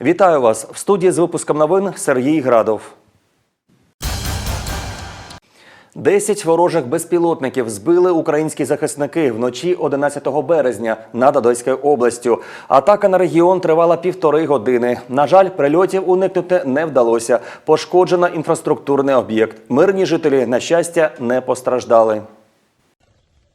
Вітаю вас в студії з випуском новин Сергій Градов. Десять ворожих безпілотників збили українські захисники вночі 11 березня над Одеською областю. Атака на регіон тривала півтори години. На жаль, прильотів уникнути не вдалося. Пошкоджено інфраструктурний об'єкт. Мирні жителі, на щастя, не постраждали.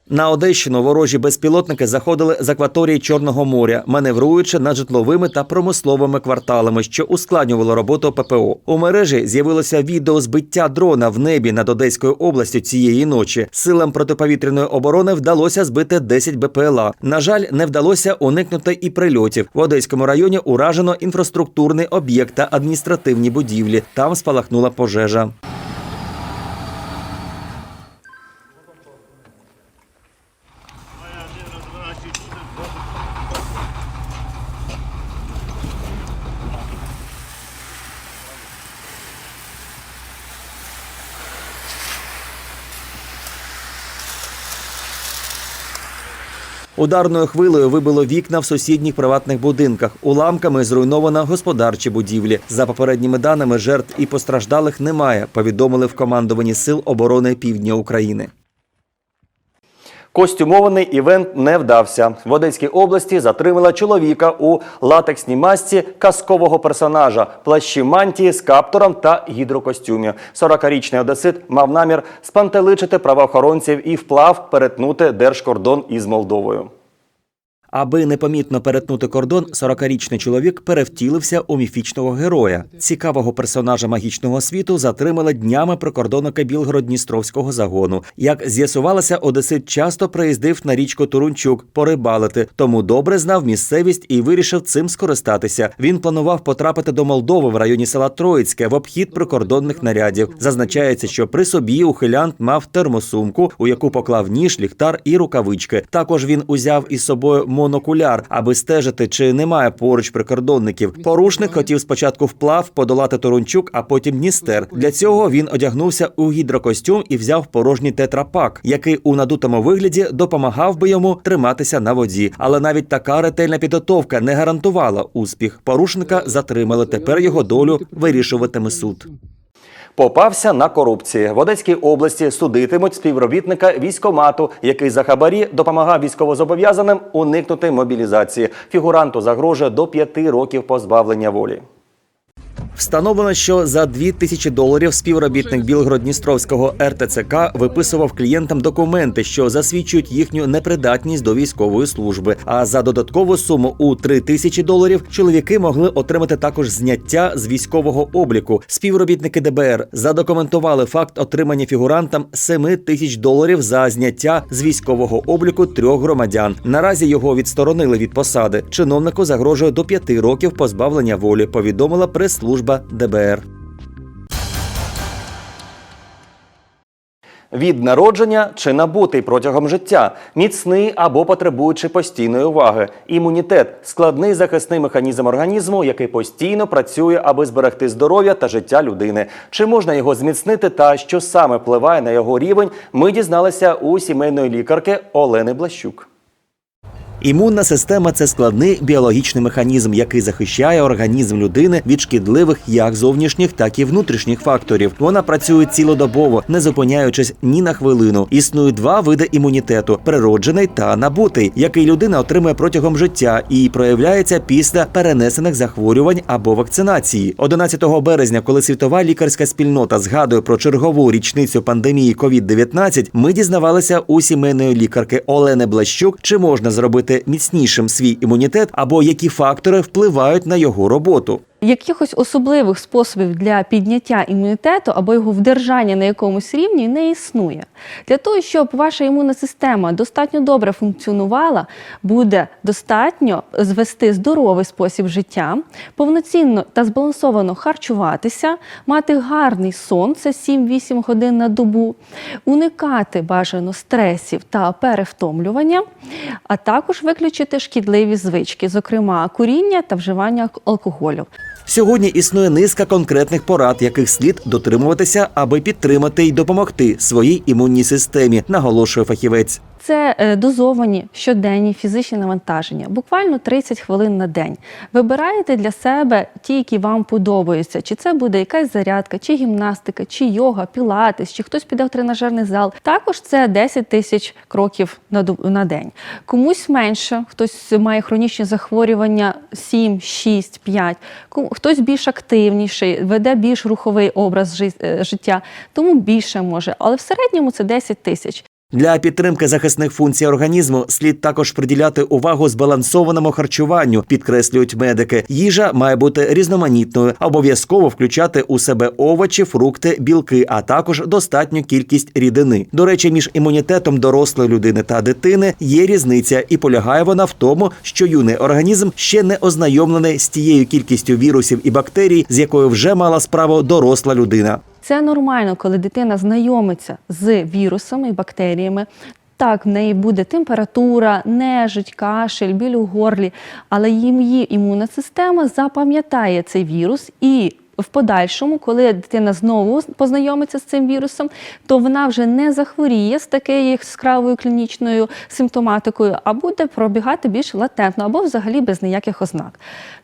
На Одещину ворожі безпілотники заходили з акваторії Чорного моря, маневруючи над житловими та промисловими кварталами, що ускладнювало роботу ППО. У мережі з'явилося відео збиття дрона в небі над Одеською областю цієї ночі. Силам протиповітряної оборони вдалося збити 10 БПЛА. На жаль, не вдалося уникнути і прильотів. В Одеському районі уражено інфраструктурний об'єкт та адміністративні будівлі. Там спалахнула пожежа. Ударною хвилею вибило вікна в сусідніх приватних будинках. Уламками зруйновано господарчі будівлі. За попередніми даними, жертв і постраждалих немає. Повідомили в командуванні сил оборони Півдня України. Костюмований івент не вдався. В Одеській області затримала чоловіка у латексній масці казкового персонажа, плащі мантії з каптуром та гідрокостюмі. 40-річний одесит мав намір спантеличити правоохоронців і вплав перетнути держкордон із Молдовою. Аби непомітно перетнути кордон, 40-річний чоловік перевтілився у міфічного героя. Цікавого персонажа магічного світу затримали днями прикордонника Білгород-Дністровського загону. Як з'ясувалося, Одесит часто приїздив на річку Турунчук порибалити, тому добре знав місцевість і вирішив цим скористатися. Він планував потрапити до Молдови в районі села Троїцьке в обхід прикордонних нарядів. Зазначається, що при собі ухилянт мав термосумку, у яку поклав ніж, ліхтар і рукавички. Також він узяв із собою монокуляр, аби стежити, чи немає поруч прикордонників. Порушник хотів спочатку вплав подолати Торончук, а потім Дністер. Для цього він одягнувся у гідрокостюм і взяв порожній тетрапак, який у надутому вигляді допомагав би йому триматися на воді. Але навіть така ретельна підготовка не гарантувала успіх. Порушника затримали. Тепер його долю вирішуватиме суд. Попався на корупції. В Одеській області судитимуть співробітника військомату, який за хабарі допомагав військовозобов'язаним уникнути мобілізації. Фігуранту загрожує до п'яти років позбавлення волі. Встановлено, що за 2 тисячі доларів співробітник Білгород-Дністровського РТЦК виписував клієнтам документи, що засвідчують їхню непридатність до військової служби. А за додаткову суму у 3 тисячі доларів чоловіки могли отримати також зняття з військового обліку. Співробітники ДБР задокументували факт отримання фігурантам 7 тисяч доларів за зняття з військового обліку трьох громадян. Наразі його відсторонили від посади. Чиновнику загрожує до 5 років позбавлення волі. Повідомила прес-служба ДБР. Від народження чи набутий протягом життя, міцний або потребуючи постійної уваги. Імунітет складний захисний механізм організму, який постійно працює, аби зберегти здоров'я та життя людини. Чи можна його зміцнити та що саме впливає на його рівень, ми дізналися у сімейної лікарки Олени Блащук. Імунна система це складний біологічний механізм, який захищає організм людини від шкідливих як зовнішніх, так і внутрішніх факторів. Вона працює цілодобово, не зупиняючись ні на хвилину. Існують два види імунітету: природжений та набутий, який людина отримує протягом життя і проявляється після перенесених захворювань або вакцинації. 11 березня, коли світова лікарська спільнота згадує про чергову річницю пандемії COVID-19, ми дізнавалися у сімейної лікарки Олени Блащук, чи можна зробити міцнішим свій імунітет або які фактори впливають на його роботу. Якихось особливих способів для підняття імунітету або його вдержання на якомусь рівні не існує. Для того, щоб ваша імунна система достатньо добре функціонувала, буде достатньо звести здоровий спосіб життя, повноцінно та збалансовано харчуватися, мати гарний сон, це 7-8 годин на добу, уникати бажано стресів та перевтомлювання, а також виключити шкідливі звички, зокрема куріння та вживання алкоголю. Сьогодні існує низка конкретних порад, яких слід дотримуватися, аби підтримати і допомогти своїй імунній системі, наголошує фахівець. Це е, дозовані щоденні фізичні навантаження, буквально 30 хвилин на день. Вибираєте для себе ті, які вам подобаються. Чи це буде якась зарядка, чи гімнастика, чи йога, пілатес, чи хтось піде в тренажерний зал. Також це 10 тисяч кроків на день. Комусь менше, хтось має хронічні захворювання 7, 6, 5, Кому- хтось більш активніший, веде більш руховий образ е, життя, тому більше може. Але в середньому це 10 тисяч. Для підтримки захисних функцій організму слід також приділяти увагу збалансованому харчуванню, підкреслюють медики. Їжа має бути різноманітною, обов'язково включати у себе овочі, фрукти, білки, а також достатню кількість рідини. До речі, між імунітетом дорослої людини та дитини є різниця, і полягає вона в тому, що юний організм ще не ознайомлений з тією кількістю вірусів і бактерій, з якою вже мала справу доросла людина. Це нормально, коли дитина знайомиться з вірусами і бактеріями. Так, в неї буде температура, нежить, кашель, біль у горлі, але її імунна система запам'ятає цей вірус і. В подальшому, коли дитина знову познайомиться з цим вірусом, то вона вже не захворіє з такою яскравою клінічною симптоматикою, а буде пробігати більш латентно або взагалі без ніяких ознак.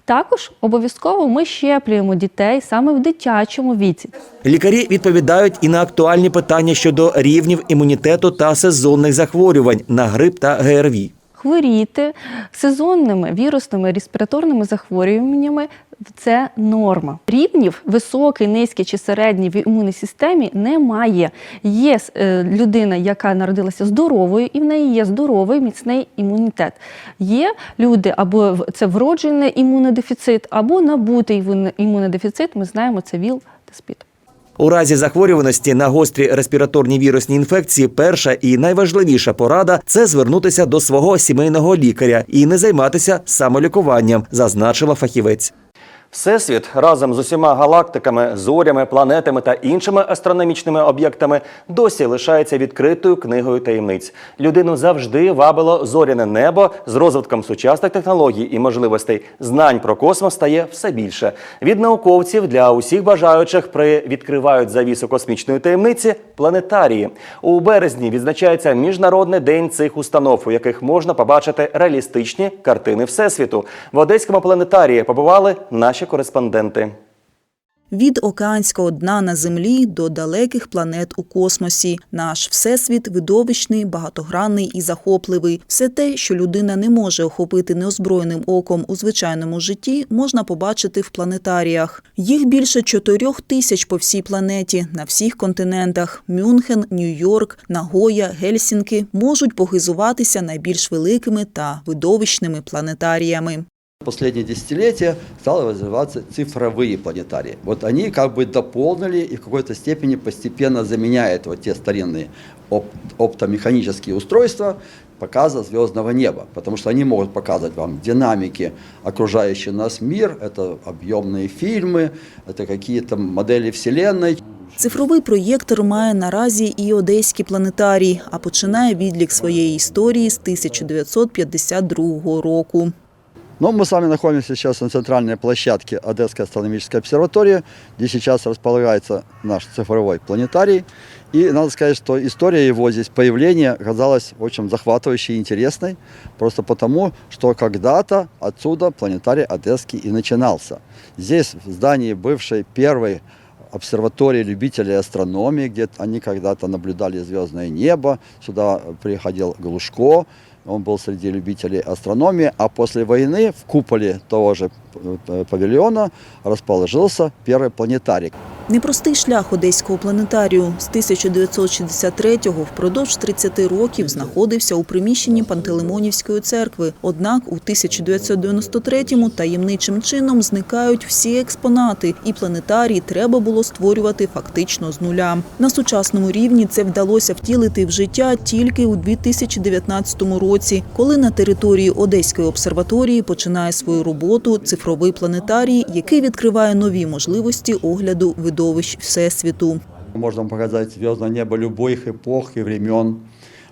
Також обов'язково ми щеплюємо дітей саме в дитячому віці. Лікарі відповідають і на актуальні питання щодо рівнів імунітету та сезонних захворювань на грип та ГРВІ. Хворіти сезонними вірусними респіраторними захворюваннями це норма. Рівнів високий, низький чи середній в імунній системі немає. Є е, людина, яка народилася здоровою, і в неї є здоровий міцний імунітет. Є люди або це вроджений імунодефіцит, або набутий імун- імунодефіцит. Ми знаємо, це ВІЛ та СПІД. У разі захворюваності на гострі респіраторні вірусні інфекції, перша і найважливіша порада це звернутися до свого сімейного лікаря і не займатися самолікуванням, зазначила фахівець. Всесвіт разом з усіма галактиками, зорями, планетами та іншими астрономічними об'єктами досі лишається відкритою книгою таємниць. Людину завжди вабило зоряне небо з розвитком сучасних технологій і можливостей. Знань про космос стає все більше. Від науковців для усіх бажаючих при відкривають завісу космічної таємниці планетарії. У березні відзначається міжнародний день цих установ, у яких можна побачити реалістичні картини всесвіту. В Одеському планетарії побували наші кореспонденти. Від океанського дна на землі до далеких планет у космосі. Наш всесвіт видовищний, багатогранний і захопливий. Все те, що людина не може охопити неозброєним оком у звичайному житті, можна побачити в планетаріях. Їх більше чотирьох тисяч по всій планеті на всіх континентах: Мюнхен, Нью-Йорк, Нагоя, Гельсінки можуть похизуватися найбільш великими та видовищними планетаріями. последние десятилетия стало развиваться цифровые планетарии. Вот они как бы дополнили и в какой-то степени постепенно заменяют вот те старинные оп- оптомеханические устройства показа звездного неба, потому что они могут показывать вам динамики окружающий нас мир, это объемные фильмы, это какие-то модели Вселенной. Цифровий проєктор має наразі і Одеський планетарій, а починає відлік своєї історії з 1952 року. Но мы с вами находимся сейчас на центральной площадке Одесской астрономической обсерватории, где сейчас располагается наш цифровой планетарий. И надо сказать, что история его здесь, появления, оказалась очень захватывающей и интересной, просто потому, что когда-то отсюда планетарий Одесский и начинался. Здесь, в здании бывшей первой обсерватории любителей астрономии, где они когда-то наблюдали звездное небо. Сюда приходил Глушко, он был среди любителей астрономии, а после войны в куполе того же э, павильона расположился первый планетарий. Непростий шлях Одеського планетарію з 1963-го впродовж 30 років знаходився у приміщенні Пантелеймонівської церкви. Однак у 1993-му таємничим чином зникають всі експонати, і планетарій треба було створювати фактично з нуля. На сучасному рівні це вдалося втілити в життя тільки у 2019 році, коли на території Одеської обсерваторії починає свою роботу цифровий планетарій, який відкриває нові можливості огляду видовищ всесвіту. Можно показать звездное небо любых эпох и времен,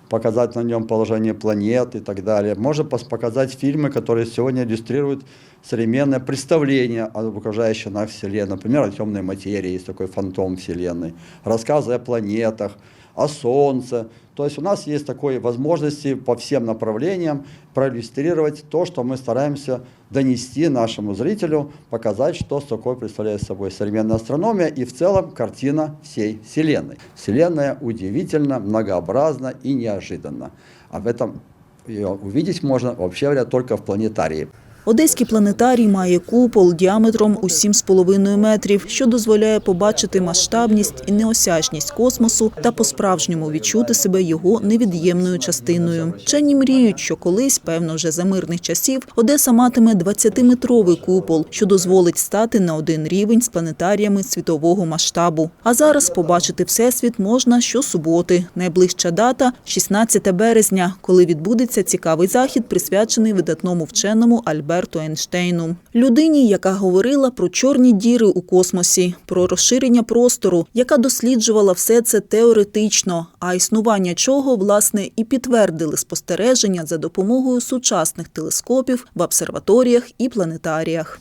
показать на нем положение планет и так далее. Можно пос- показать фильмы, которые сегодня иллюстрируют современное представление о окружающей нас Вселенной. Например, о темной материи, есть такой фантом Вселенной. Рассказы о планетах, о солнце. То есть у нас есть такой возможности по всем направлениям проиллюстрировать то, что мы стараемся донести нашему зрителю, показать, что такое представляет собой современная астрономия и в целом картина всей Вселенной. Вселенная удивительно, многообразна и неожиданна. Об этом ее увидеть можно, вообще говоря, только в планетарии. Одеський планетарій має купол діаметром у 7,5 метрів, що дозволяє побачити масштабність і неосяжність космосу та по-справжньому відчути себе його невід'ємною частиною. Вчені мріють, що колись, певно, вже за мирних часів, Одеса матиме 20-метровий купол, що дозволить стати на один рівень з планетаріями світового масштабу. А зараз побачити всесвіт можна щосуботи. Найближча дата 16 березня, коли відбудеться цікавий захід, присвячений видатному вченому Альберту Ейнштейну. Людині, яка говорила про чорні діри у космосі, про розширення простору, яка досліджувала все це теоретично, а існування чого, власне, і підтвердили спостереження за допомогою сучасних телескопів в обсерваторіях і планетаріях.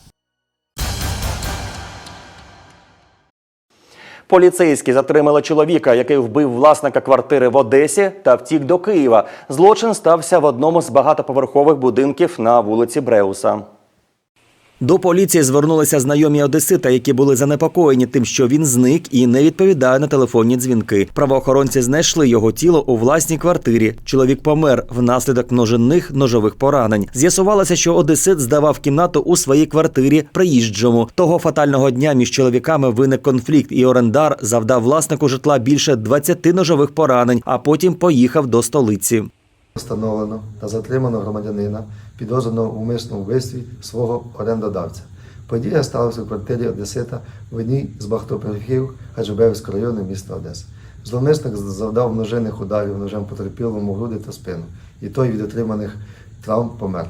Поліцейські затримали чоловіка, який вбив власника квартири в Одесі та втік до Києва. Злочин стався в одному з багатоповерхових будинків на вулиці Бреуса. До поліції звернулися знайомі одесита, які були занепокоєні тим, що він зник і не відповідає на телефонні дзвінки. Правоохоронці знайшли його тіло у власній квартирі. Чоловік помер внаслідок множинних ножових поранень. З'ясувалося, що одесит здавав кімнату у своїй квартирі приїжджому. Того фатального дня між чоловіками виник конфлікт, і орендар завдав власнику житла більше 20 ножових поранень, а потім поїхав до столиці. Встановлено та затримано громадянина, підозрюваного у умисному вбивстві свого орендодавця. Подія сталася у квартирі Одесита в одній з багатоповерхів Хаджибевського району міста Одеса. Зловмисник завдав множинних ударів ножем потерпілому груди та спину, і той від отриманих травм помер.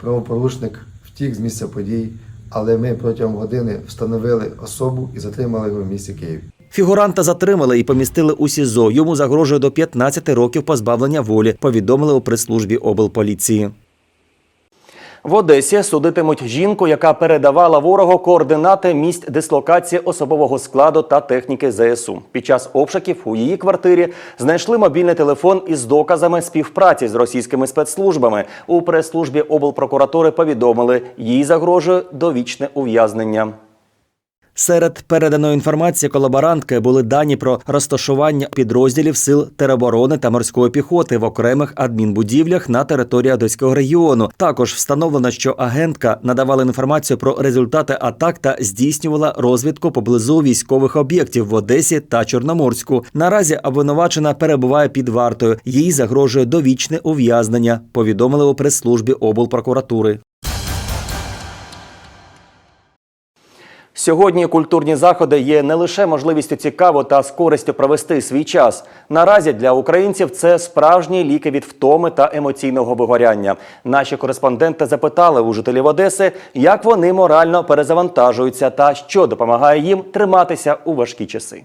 Правопорушник втік з місця подій, але ми протягом години встановили особу і затримали його в місті Києві. Фігуранта затримали і помістили у СІЗО. Йому загрожує до 15 років позбавлення волі, повідомили у прес-службі облполіції. В Одесі судитимуть жінку, яка передавала ворогу координати місць дислокації особового складу та техніки ЗСУ. Під час обшуків у її квартирі знайшли мобільний телефон із доказами співпраці з російськими спецслужбами. У прес-службі облпрокуратури повідомили, їй загрожує довічне ув'язнення. Серед переданої інформації колаборантки були дані про розташування підрозділів сил тероборони та морської піхоти в окремих адмінбудівлях на території Одеського регіону. Також встановлено, що агентка надавала інформацію про результати атак та здійснювала розвідку поблизу військових об'єктів в Одесі та Чорноморську. Наразі обвинувачена перебуває під вартою. Їй загрожує довічне ув'язнення. Повідомили у прес-службі облпрокуратури. Сьогодні культурні заходи є не лише можливістю цікаво та з користю провести свій час. Наразі для українців це справжні ліки від втоми та емоційного вигоряння. Наші кореспонденти запитали у жителів Одеси, як вони морально перезавантажуються та що допомагає їм триматися у важкі часи.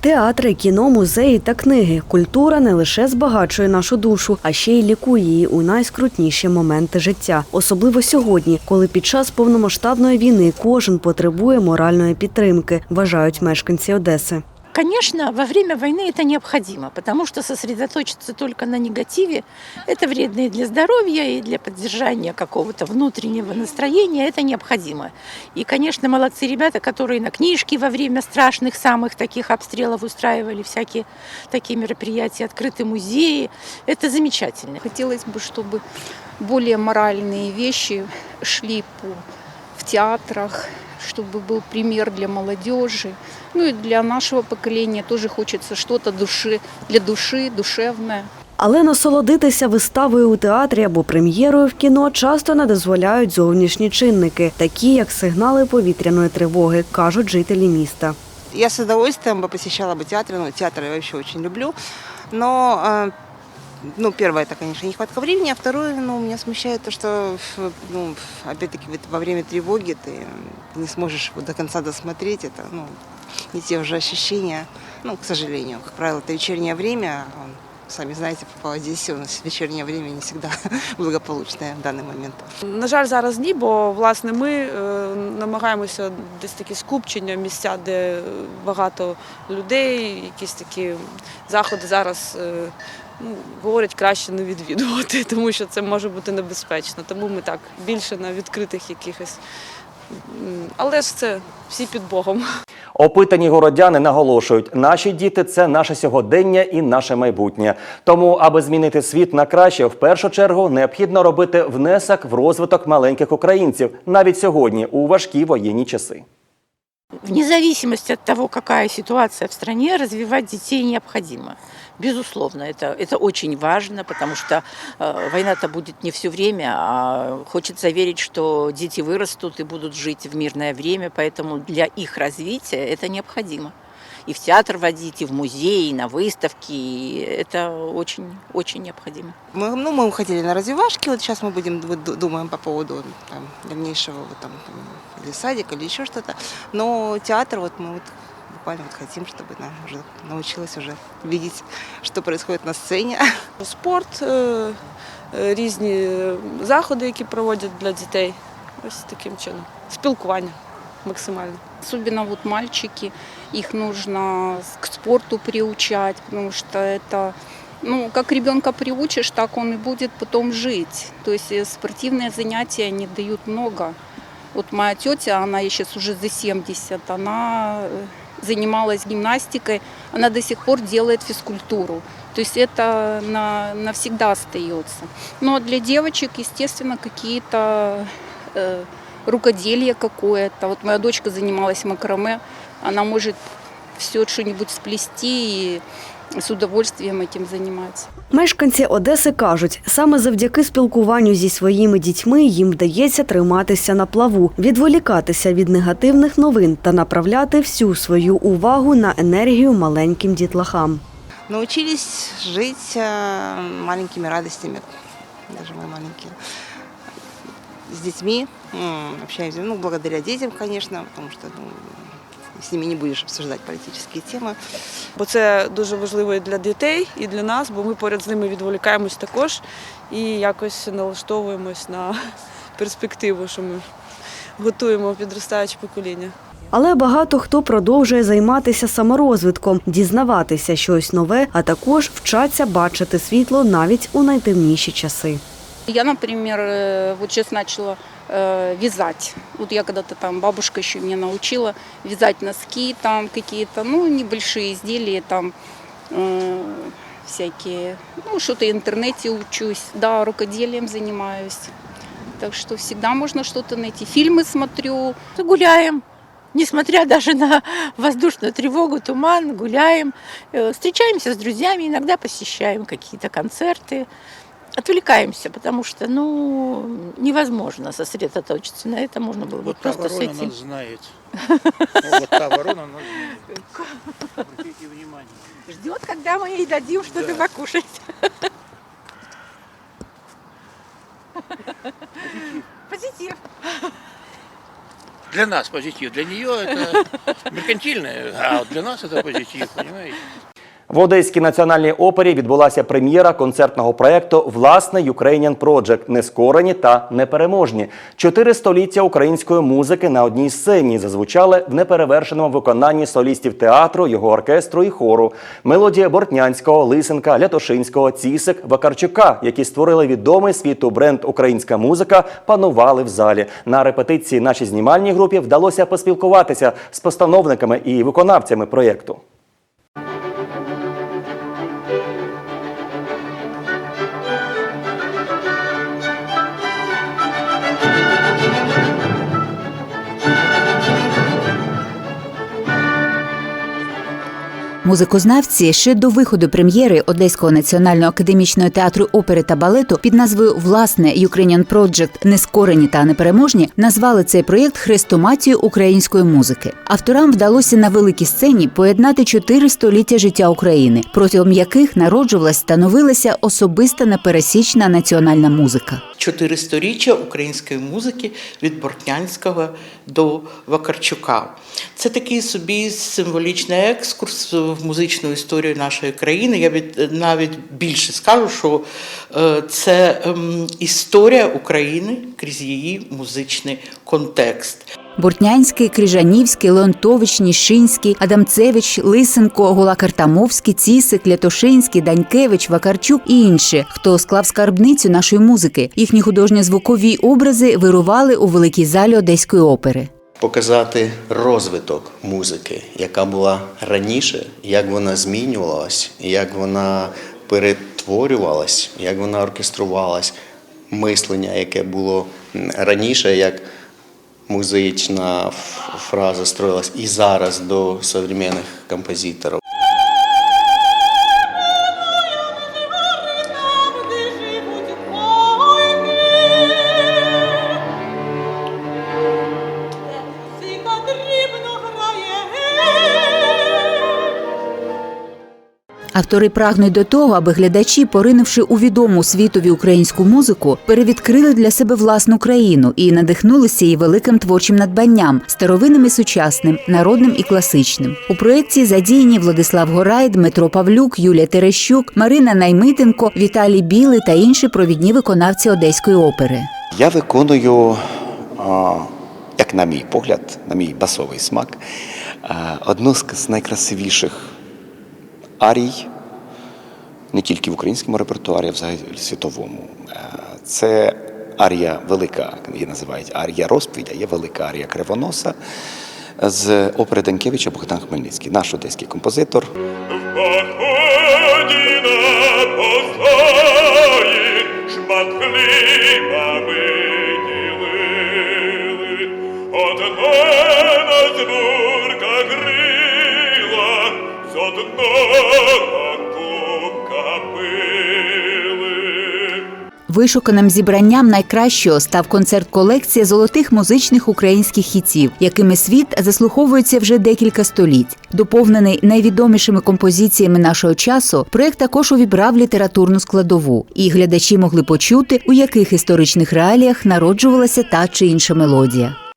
Театри, кіно, музеї та книги. Культура не лише збагачує нашу душу, а ще й лікує її у найскрутніші моменти життя. Особливо сьогодні, коли під час повномасштабної війни кожен потребує моральної підтримки, вважають мешканці Одеси. Конечно, во время войны это необходимо, потому что сосредоточиться только на негативе – это вредно и для здоровья, и для поддержания какого-то внутреннего настроения, это необходимо. И, конечно, молодцы ребята, которые на книжки во время страшных самых таких обстрелов устраивали всякие такие мероприятия, открытые музеи. Это замечательно. Хотелось бы, чтобы более моральные вещи шли по, в театрах, чтобы был пример для молодежи. Ну и для нашего поколения тоже хочется что-то души, для души, душевное. Але насолодитися виставою у театрі або прем'єрою в кіно часто не дозволяють зовнішні чинники, такі як сигнали повітряної тривоги, кажуть жителі міста. Я с удовольствием бы посещала бы театр, ну, театр я вообще очень люблю, но, э, ну, первое, это, конечно, нехватка времени, а второе, ну, меня смущает то, что, ф- ну, опять-таки, вот во время тревоги ты не сможешь вот до конца досмотреть, это, ну, не те уже ощущения, ну, к сожалению, как правило, это вечернее время, сами знаете, по Одессе у нас вечернее время не всегда благополучное в данный момент. На жаль, зараз ні, бо власне ми е, намагаємося десь такі скупчення, місця, де багато людей, якісь такі заходи зараз е, ну, говорять краще не відвідувати, тому що це може бути небезпечно. Тому ми так більше на відкритих якихось. Але ж це всі під Богом. Опитані городяни наголошують, наші діти це наше сьогодення і наше майбутнє. Тому, аби змінити світ на краще, в першу чергу необхідно робити внесок в розвиток маленьких українців навіть сьогодні у важкі воєнні часи. Вне зависимости от того, какая ситуация в стране, развивать детей необходимо. Безусловно, это, это очень важно, потому что э, война-то будет не все время, а хочется верить, что дети вырастут и будут жить в мирное время, поэтому для их развития это необходимо. И в театр водить, и в музей, и на выставки, и это очень, очень необходимо. Мы, ну, мы уходили на развивашки, вот сейчас мы будем думаем по поводу там, дальнейшего вот, там, там, или садика, или еще что-то. Но театр вот мы вот буквально вот хотим, чтобы она уже научилась уже видеть, что происходит на сцене. Спорт, е, е, різні заходи, які проводять для дітей. Ось таким чином. Спілкування максимально. Особенно вот мальчики, их нужно к спорту приучать, потому что это, ну, как ребенка приучишь, так он и будет потом жить. То есть э, спортивные занятия они дают много. Вот моя тетя, она ей сейчас уже за 70, она э, занималась гимнастикой, она до сих пор делает физкультуру. То есть это на, навсегда остается. Но для девочек, естественно, какие-то э, рукоделие какое-то. Вот моя дочка занималась макраме, она может все что-нибудь сплести и с удовольствием этим занимается. Мешканці Одеси кажуть, саме завдяки спілкуванню зі своїми дітьми їм вдається триматися на плаву, відволікатися від негативних новин та направляти всю свою увагу на енергію маленьким дітлахам. Научились жить э, маленькими радостями, даже мы маленькие, с детьми, м, общаемся, ну, благодаря детям, конечно, потому что ну, с ними не будешь обсуждать политические темы. Бо це дуже важливо і для дітей, і для нас, бо ми поряд з ними відволікаємось також і якось налаштовуємось на перспективу, що ми готуємо підростаюче покоління. Але багато хто продовжує займатися саморозвитком, дізнаватися щось нове, а також вчаться бачити світло навіть у найтемніші часи. Я, например, э, вот сейчас начала э, вязать. Вот я когда-то там, бабушка еще меня научила вязать носки там какие-то, ну, небольшие изделия там э, всякие. Ну, что-то в интернете учусь, да, рукоделием занимаюсь. Так что всегда можно что-то найти. Фильмы смотрю, Гуляем, несмотря даже на воздушную тревогу, туман, гуляем, встречаемся с друзьями, иногда посещаем какие-то концерты, отвлекаемся, потому что, ну, невозможно сосредоточиться на этом, можно было бы Вот та просто ворона сойти. нас знает. Ну, Вот та ворона нас знает. Обратите внимание. Ждет, когда мы ей дадим что-то покушать. Позитив. Для нас позитив, для нее это меркантильное, а вот для нас это позитив, понимаете? В Одеській національній опері відбулася прем'єра концертного проєкту Власне Ukrainian Project Нескорені та непереможні. Чотири століття української музики на одній сцені зазвучали в неперевершеному виконанні солістів театру, його оркестру і хору. Мелодія Бортнянського, Лисенка, Лятошинського, Цісик, Вакарчука, які створили відомий світу бренд Українська музика, панували в залі. На репетиції нашій знімальній групі вдалося поспілкуватися з постановниками і виконавцями проєкту. Музикознавці ще до виходу прем'єри Одеського національного академічного театру опери та балету під назвою Власне Ukrainian Project Нескорені та непереможні назвали цей проєкт хрестоматією української музики. Авторам вдалося на великій сцені поєднати чотири століття життя України, протягом яких народжувалась становилася особиста непересічна національна музика. чотири сторіччя української музики від Бортнянського до Вакарчука. Це такий собі символічний екскурс в музичну історію нашої країни. Я від навіть більше скажу, що е, це ем, історія України крізь її музичний контекст. Бортнянський, Крижанівський, Леонтович, Ніщинський, Адамцевич, Лисенко, Гулакартамовський, Цісик, Лятошинський, Данькевич, Вакарчук і інші, хто склав скарбницю нашої музики. Їхні художньо-звукові образи вирували у великій залі Одеської опери. Показати розвиток музики, яка була раніше, як вона змінювалась, як вона перетворювалась, як вона оркеструвалась, мислення, яке було раніше, як музична фраза строїлась і зараз до сучасних композиторів. Автори прагнуть до того, аби глядачі, поринувши у відому світові українську музику, перевідкрили для себе власну країну і надихнулися її великим творчим надбанням старовинним і сучасним, народним і класичним. У проєкті задіяні Владислав Горай, Дмитро Павлюк, Юлія Терещук, Марина Наймитенко, Віталій Білий та інші провідні виконавці Одеської опери. Я виконую, як на мій погляд, на мій басовий смак, одну з найкрасивіших арій не тільки в українському репертуарі, а взагалі світовому. Е, Це арія велика, її називають арія розповідь, а є велика арія кривоноса з опери Данкевича Богдан Хмельницький, наш одеський композитор. Вишуканим зібранням найкращого став концерт-колекція золотих музичних українських хітів, якими світ заслуховується вже декілька століть. Доповнений найвідомішими композиціями нашого часу, проект також увібрав літературну складову, і глядачі могли почути, у яких історичних реаліях народжувалася та чи інша мелодія.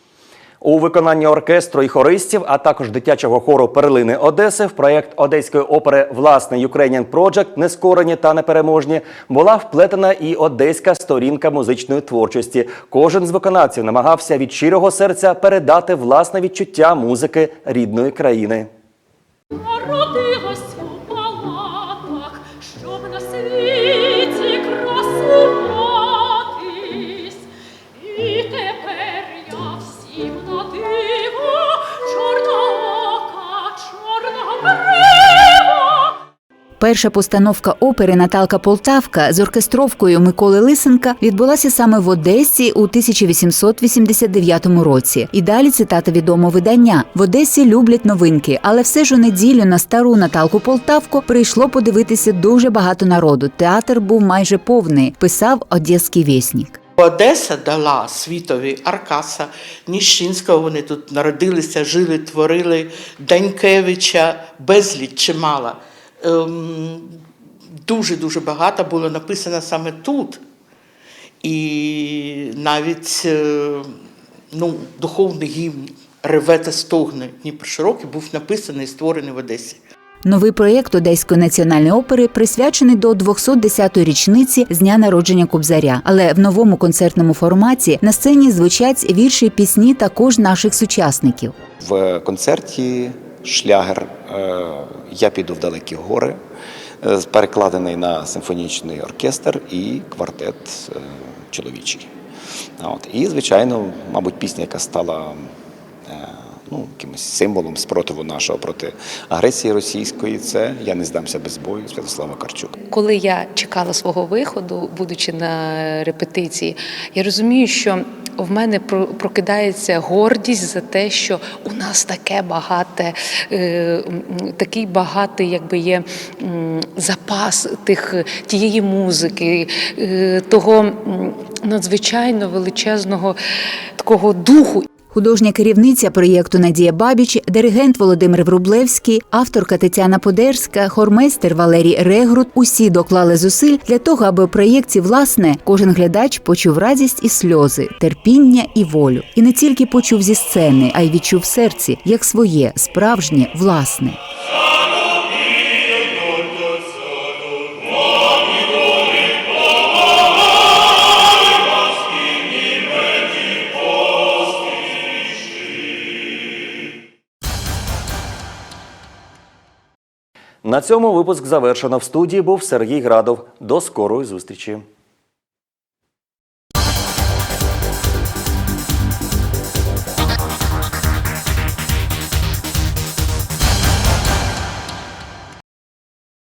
У виконанні оркестру і хористів, а також дитячого хору Перлини Одеси в проєкт Одеської опери Власний Ukrainian Project Нескорені та непереможні була вплетена і одеська сторінка музичної творчості. Кожен з виконавців намагався від щирого серця передати власне відчуття музики рідної країни. Перша постановка опери Наталка Полтавка з оркестровкою Миколи Лисенка відбулася саме в Одесі у 1889 році. І далі цитата відомого видання: в Одесі люблять новинки, але все ж у неділю на стару Наталку Полтавку прийшло подивитися дуже багато народу. Театр був майже повний, писав Одеський вісник. Одеса дала світові Аркаса, Ніщинського. Вони тут народилися, жили, творили Данькевича, безліч чимало. Ем, дуже дуже багато було написано саме тут. І навіть е, ну, духовний гімн Реве та стогне Дніпро Широкий був написаний і створений в Одесі. Новий проєкт Одеської національної опери присвячений до 210-ї річниці з дня народження Кобзаря. Але в новому концертному форматі на сцені звучать вірші, пісні також наших сучасників. В концерті шлягер е, Я піду в далекі гори, е, перекладений на симфонічний оркестр і квартет е, чоловічий. От. І, звичайно, мабуть, пісня, яка стала ну, якимось символом спротиву нашого проти агресії російської, це Я не здамся без бою Святослава Карчук. Коли я чекала свого виходу, будучи на репетиції, я розумію, що в мене прокидається гордість за те, що у нас таке багате, е, такий багатий, якби є запас тих тієї музики, е, того надзвичайно величезного такого духу. Художня керівниця проєкту Надія Бабіч, диригент Володимир Врублевський, авторка Тетяна Подерська, хормейстер Валерій Регрут усі доклали зусиль для того, аби у проєкті власне кожен глядач почув радість і сльози, терпіння і волю. І не тільки почув зі сцени, а й відчув серці як своє, справжнє, власне. На цьому випуск завершено. В студії був Сергій Градов. До скорої зустрічі.